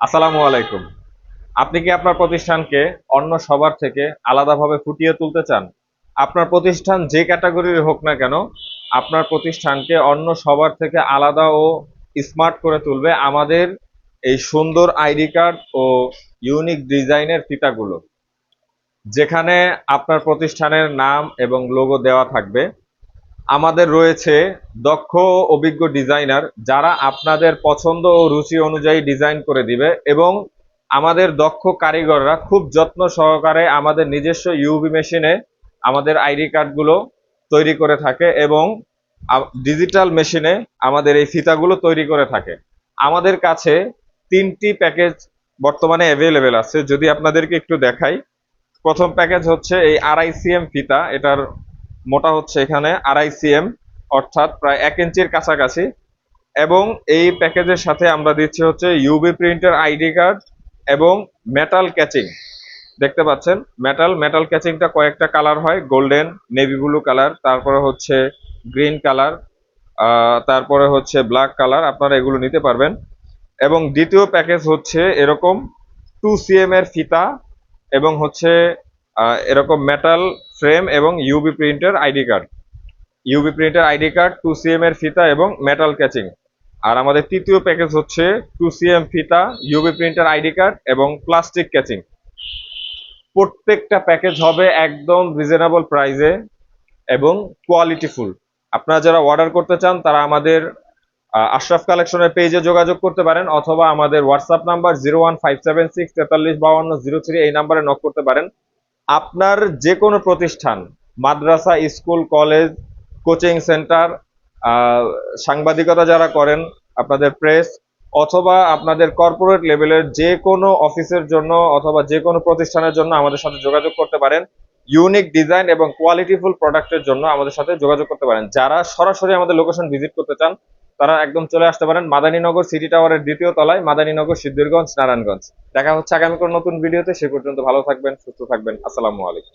আসসালামু আলাইকুম। আপনি কি আপনার প্রতিষ্ঠানকে অন্য সবার থেকে আলাদাভাবে ফুটিয়ে তুলতে চান? আপনার প্রতিষ্ঠান যে ক্যাটাগরির হোক না কেন, আপনার প্রতিষ্ঠানকে অন্য সবার থেকে আলাদা ও স্মার্ট করে তুলবে আমাদের এই সুন্দর আইডি কার্ড ও ইউনিক ডিজাইনের ফিতাগুলো, যেখানে আপনার প্রতিষ্ঠানের নাম এবং লোগো দেওয়া থাকবে। আমাদের রয়েছে দক্ষ অভিজ্ঞ ডিজাইনার যারা আপনাদের পছন্দ ও রুচি অনুযায়ী ডিজাইন করে দিবে এবং আমাদের দক্ষ কারিগররা খুব যত্ন সহকারে আমাদের নিজস্ব ইউভি মেশিনে আমাদের আইডি কার্ডগুলো তৈরি করে থাকে এবং ডিজিটাল মেশিনে আমাদের এই ফিতাগুলো তৈরি করে থাকে। আমাদের কাছে তিনটি প্যাকেজ বর্তমানে অ্যাভেলেবেল আছে। যদি আপনাদেরকে একটু দেখাই, প্রথম প্যাকেজ হচ্ছে এই আড়াই ফিতা। এটার মোটা হচ্ছে এখানে আড়াই সিএম অর্থাৎ প্রায় এক ইঞ্চির কাছাকাছি। এবং এই প্যাকেজের সাথে আমরা দিচ্ছি হচ্ছে ইউবি প্রিন্টের আইডি কার্ড এবং মেটাল ক্যাচিং দেখতে পাচ্ছেন? মেটাল মেটাল ক্যাচিংটা কয়েকটা কালার হয় গোল্ডেন নেভি ব্লু কালার তারপরে হচ্ছে গ্রিন কালার তারপরে হচ্ছে ব্ল্যাক কালার আপনারা এগুলো নিতে পারবেন। এবং দ্বিতীয় প্যাকেজ হচ্ছে এরকম টু সিএম এর ফিতা এবং হচ্ছে এরকম মেটাল ফ্রেম এবং ইউবি প্রিন্টের আইডি কার্ড ইউবি প্রিন্টের আইডি কার্ড টু সিএম এর ফিতা এবং মেটাল ক্যাচিং আর আমাদের তৃতীয় প্যাকেজ হচ্ছে টু সিএম ফিতা ইউবি প্রিন্টের আইডি কার্ড এবং প্লাস্টিক ক্যাচিং প্রত্যেকটা প্যাকেজ হবে একদম রিজনেবল প্রাইসে এবং কোয়ালিটিফুল আপনারা যারা অর্ডার করতে চান, তারা আমাদের আশরাফ কালেকশনের পেজে যোগাযোগ করতে পারেন অথবা আমাদের WhatsApp number zero one five seven six তেতাল্লিশ বাউন্ন জিরো থ্রি এই নাম্বারে নক করতে পারেন। আপনার যে কোনো প্রতিষ্ঠান, মাদ্রাসা, স্কুল, কলেজ, কোচিং সেন্টার সাংবাদিকতা যারা করেন, আপনাদের প্রেস, অথবা আপনাদের কর্পোরেট লেভেলের যে কোনো অফিসের জন্য অথবা যে কোনো প্রতিষ্ঠানের জন্য আমাদের সাথে যোগাযোগ করতে পারেন। ইউনিক ডিজাইন এবং কোয়ালিটিফুল প্রোডাক্টের জন্য আমাদের সাথে যোগাযোগ করতে পারেন। যারা সরাসরি আমাদের লোকেশন ভিজিট করতে চান তারা একদম চলে আসতে পারেন মাদানীনগর সিটি টাওয়ারের দ্বিতীয় তলায়, মাদানীনগর সিদ্ধিরগঞ্জ, নারায়ণগঞ্জ। দেখা হচ্ছে আগামী কোনো নতুন ভিডিওতে, সে পর্যন্ত ভালো থাকবেন, সুস্থ থাকবেন। আসসালামু আলাইকুম।